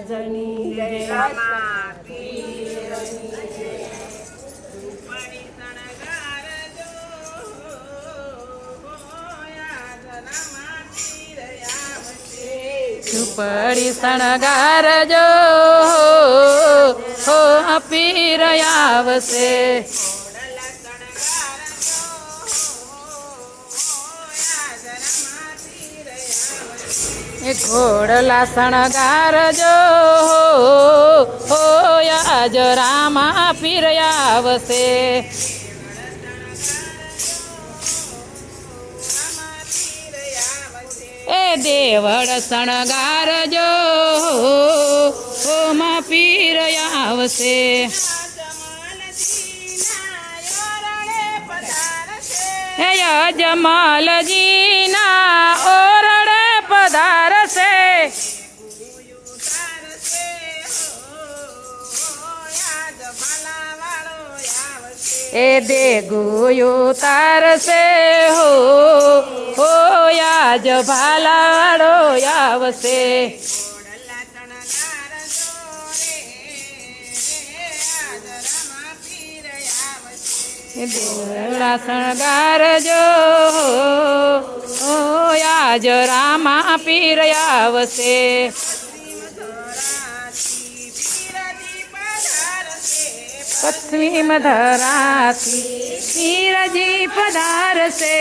જય. ઝૂંપડી શણગારજો હો પીર આવશે. એ ઘોડલા શણગારજો હો આજ રામા પીર આવશે. એ દેવળ શણગારજો હો માં પીર આવશે. હે જમાલજીના એ દેગુયું તારશે હો હો યાજ ભાલાડો આવશે. એ દેવળા શણગારજો હો યાજ રામા પીર આવશે. પશ્ચિમ ધરાથી પીરજી પધારશે